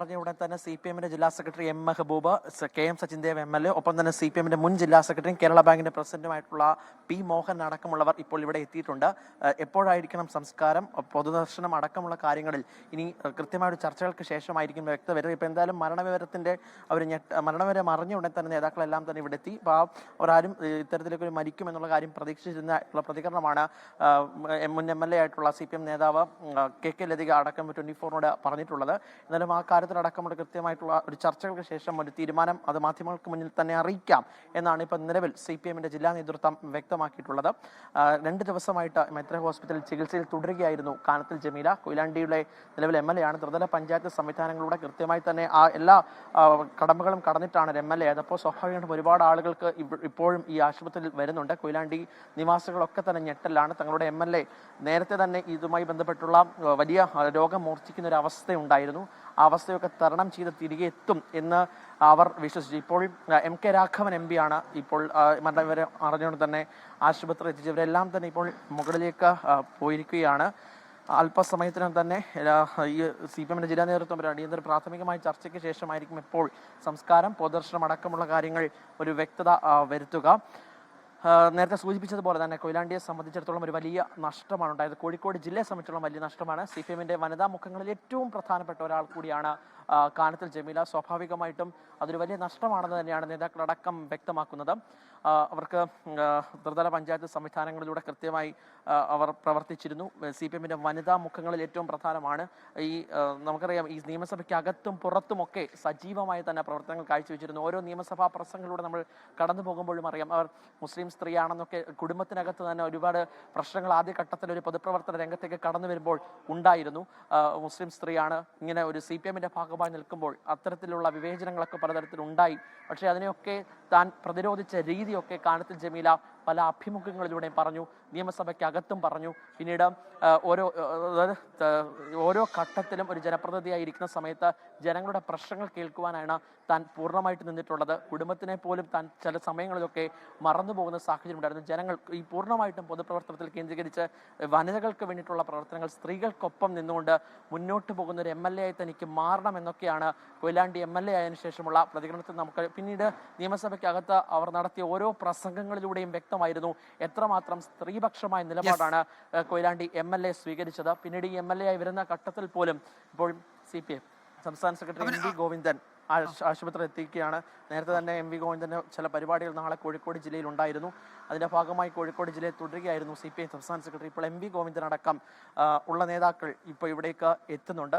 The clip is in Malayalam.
അറിഞ്ഞ ഉടൻ തന്നെ സി പി എമ്മിന്റെ ജില്ലാ secretary M Mehboob K M Sachin Dev M L A ഒപ്പം തന്നെ സി പി എമ്മിന്റെ മുൻ ജില്ലാ സെക്രട്ടറിയും കേരള ബാങ്കിന്റെ പ്രസിഡന്റുമായിട്ടുള്ള പി മോഹൻ അടക്കമുള്ളവർ ഇപ്പോൾ ഇവിടെ എത്തിയിട്ടുണ്ട്. എപ്പോഴായിരിക്കണം സംസ്കാരം? പൊതുദർശനം അടക്കമുള്ള കാര്യങ്ങളിൽ ഇനി കൃത്യമായ ചർച്ചകൾക്ക് ശേഷമായിരിക്കും വ്യക്തത വരും ഇപ്പൊ എന്തായാലും മരണവിവരത്തിന്റെ അവർ ഞെട്ട മരണവിവരം അറിഞ്ഞ ഉടൻ തന്നെ നേതാക്കളെല്ലാം തന്നെ ഇവിടെ എത്തി. ഒരാരും ഇത്തരത്തിലേക്ക് ഒരു മരിക്കും എന്നുള്ള കാര്യം പ്രതീക്ഷിച്ചിരുന്ന ഉള്ള പ്രതികരണമാണ് മുൻ എം എൽ എ ആയിട്ടുള്ള സി പി എം നേതാവ് കെ കെ ലതിക അടക്കം ട്വന്റി ഫോറിനോട് പറഞ്ഞിട്ടുള്ളത്. എന്നാലും ആ കാര്യത്തിലടക്കമുള്ള കൃത്യമായിട്ടുള്ള ഒരു ചർച്ചകൾക്ക് ശേഷം ഒരു തീരുമാനം അത് മാധ്യമങ്ങൾക്ക് മുന്നിൽ തന്നെ അറിയിക്കാം എന്നാണ് ഇപ്പം നിലവിൽ സി പി എമ്മിന്റെ ജില്ലാ നേതൃത്വം വ്യക്തമാക്കിയിട്ടുള്ളത്. രണ്ട് ദിവസമായിട്ട് മൈത്ര ഹോസ്പിറ്റലിൽ ചികിത്സയിൽ തുടരുകയായിരുന്നു കാനത്തിൽ ജമീല. കൊയിലാണ്ടിയുടെ നിലവിൽ എം എൽ എ ആണ്. ത്രിതല പഞ്ചായത്ത് സംവിധാനങ്ങളിലൂടെ കൃത്യമായി തന്നെ ആ എല്ലാ കടമകളും കടന്നിട്ടാണ് എം എൽ എ. അതപ്പോൾ സ്വാഭാവികമായിട്ടും ഒരുപാട് ആളുകൾക്ക് ഇപ്പോഴും ഈ ആശുപത്രിയിൽ വരുന്നുണ്ട്. കൊയിലാണ്ടി നിവാസികളൊക്കെ തന്നെ ഞെട്ടലാണ്. തങ്ങളുടെ എം എൽ എ നേരത്തെ തന്നെ ഇതുമായി ബന്ധപ്പെട്ടുള്ള വലിയ രോഗം മൂർച്ഛിക്കുന്ന ഒരു അവസ്ഥയുണ്ടായിരുന്നു. അവസ്ഥയൊക്കെ തരണം ചെയ്ത് തിരികെ എത്തും എന്ന് അവർ വിശ്വസിച്ചു. ഇപ്പോൾ M K Raghavan M P ആണ്. ഇപ്പോൾ മരണവരെ അറിഞ്ഞുകൊണ്ട് തന്നെ ആശുപത്രി എത്തിച്ചവരെല്ലാം തന്നെ ഇപ്പോൾ മുകളിലേക്ക് പോയിരിക്കുകയാണ്. അല്പസമയത്തിനും തന്നെ ഈ സി പി എമ്മിന്റെ ജില്ലാ നേതൃത്വം അടിയന്തര പ്രാഥമികമായ ചർച്ചയ്ക്ക് ശേഷമായിരിക്കും ഇപ്പോൾ സംസ്കാരം പൊതുദർശനം അടക്കമുള്ള കാര്യങ്ങൾ ഒരു വ്യക്തത വരുത്തുക. നേരത്തെ സൂചിപ്പിച്ചതുപോലെ തന്നെ കൊയിലാണ്ടിയെ സംബന്ധിച്ചിടത്തോളം ഒരു വലിയ നഷ്ടമാണ് ഉണ്ടായത്. കോഴിക്കോട് ജില്ലയെ സംബന്ധിച്ചിടത്തോളം വലിയ നഷ്ടമാണ്. സി പി എമ്മിന്റെ വനിതാ മുഖങ്ങളിൽ ഏറ്റവും പ്രധാനപ്പെട്ട ഒരാൾ കൂടിയാണ് കാനത്തിൽ ജമീല സ്വാഭാവികമായിട്ടും അതൊരു വലിയ നഷ്ടമാണെന്ന് തന്നെയാണ് നേതാക്കളടക്കം വ്യക്തമാക്കുന്നത്. അവർക്ക് ത്രിതല പഞ്ചായത്ത് സംവിധാനങ്ങളിലൂടെ കൃത്യമായി അവർ പ്രവർത്തിച്ചിരുന്നു. സി പി എമ്മിന്റെ വനിതാ മുഖങ്ങളിൽ ഏറ്റവും പ്രധാനമാണ് ഈ നമുക്കറിയാം ഈ നിയമസഭയ്ക്ക് അകത്തും പുറത്തുമൊക്കെ സജീവമായി തന്നെ പ്രവർത്തനങ്ങൾ കാഴ്ചവെച്ചിരുന്നു. ഓരോ നിയമസഭാ പ്രസംഗങ്ങളിലൂടെ നമ്മൾ കടന്നു പോകുമ്പോഴും അറിയാം അവർ മുസ്ലിം സ്ത്രീയാണെന്നൊക്കെ കുടുംബത്തിനകത്ത് തന്നെ ഒരുപാട് പ്രശ്നങ്ങൾ ആദ്യഘട്ടത്തിൽ ഒരു പൊതുപ്രവർത്തന രംഗത്തേക്ക് കടന്നു വരുമ്പോൾ ഉണ്ടായിരുന്നു. മുസ്ലിം സ്ത്രീയാണ് ഇങ്ങനെ ഒരു സി പി എമ്മിന്റെ ഭാഗമായി നിൽക്കുമ്പോൾ അത്തരത്തിലുള്ള വിവേചനങ്ങളൊക്കെ പലതരത്തിലുണ്ടായി. പക്ഷേ അതിനെയൊക്കെ താൻ പ്രതിരോധിച്ച രീതിയൊക്കെ കാനത്തിൽ ജമീല പല അഭിമുഖങ്ങളിലൂടെയും പറഞ്ഞു നിയമസഭയ്ക്ക് അകത്തും പറഞ്ഞു. പിന്നീട് ഓരോ ഓരോ ഘട്ടത്തിലും ഒരു ജനപ്രതിനിധിയായി ഇരിക്കുന്ന സമയത്ത് ജനങ്ങളുടെ പ്രശ്നങ്ങൾ കേൾക്കുവാനാണ് താൻ പൂർണമായിട്ട് നിന്നിട്ടുള്ളത്. കുടുംബത്തിനെ പോലും താൻ ചില സമയങ്ങളിലൊക്കെ മറന്നു പോകുന്ന സാഹചര്യം ഉണ്ടായിരുന്നു. ജനങ്ങൾ ഈ പൂർണമായിട്ടും പൊതുപ്രവർത്തനത്തിൽ കേന്ദ്രീകരിച്ച് വനിതകൾക്ക് വേണ്ടിയിട്ടുള്ള പ്രവർത്തനങ്ങൾ സ്ത്രീകൾക്കൊപ്പം നിന്നുകൊണ്ട് മുന്നോട്ട് പോകുന്ന ഒരു എം എൽ എ ആയി തനിക്ക് മാറണം എന്നൊക്കെയാണ് കൊയിലാണ്ടി എം എൽ എ ആയതിനു ശേഷമുള്ള പ്രതികരണത്തിൽ നമുക്ക് പിന്നീട് നിയമസഭയ്ക്കകത്ത് അവർ നടത്തിയ ഓരോ പ്രസംഗങ്ങളിലൂടെയും വ്യക്തമായിരുന്നു. എത്രമാത്രം സ്ത്രീപക്ഷമായ നിലപാടാണ് കൊയിലാണ്ടി എം എൽ എ സ്വീകരിച്ചത്. പിന്നീട് ഈ എം എൽ എ ആയി വരുന്ന ഘട്ടത്തിൽ പോലും ഇപ്പോൾ സി പി എം സംസ്ഥാന സെക്രട്ടറി എം വി ഗോവിന്ദൻ ആശുപത്രി എത്തിക്കുകയാണ് നേരത്തെ തന്നെ എം വി ഗോവിന്ദന് ചില പരിപാടികൾ നാളെ കോഴിക്കോട് ജില്ലയിൽ ഉണ്ടായിരുന്നു. അതിന്റെ ഭാഗമായി കോഴിക്കോട് ജില്ലയിൽ തുടരുകയായിരുന്നു സി പി ഐ സംസ്ഥാന സെക്രട്ടറി. ഇപ്പോൾ എം വി ഗോവിന്ദൻ അടക്കം ഉള്ള നേതാക്കൾ ഇപ്പോൾ ഇവിടേക്ക് എത്തുന്നുണ്ട്.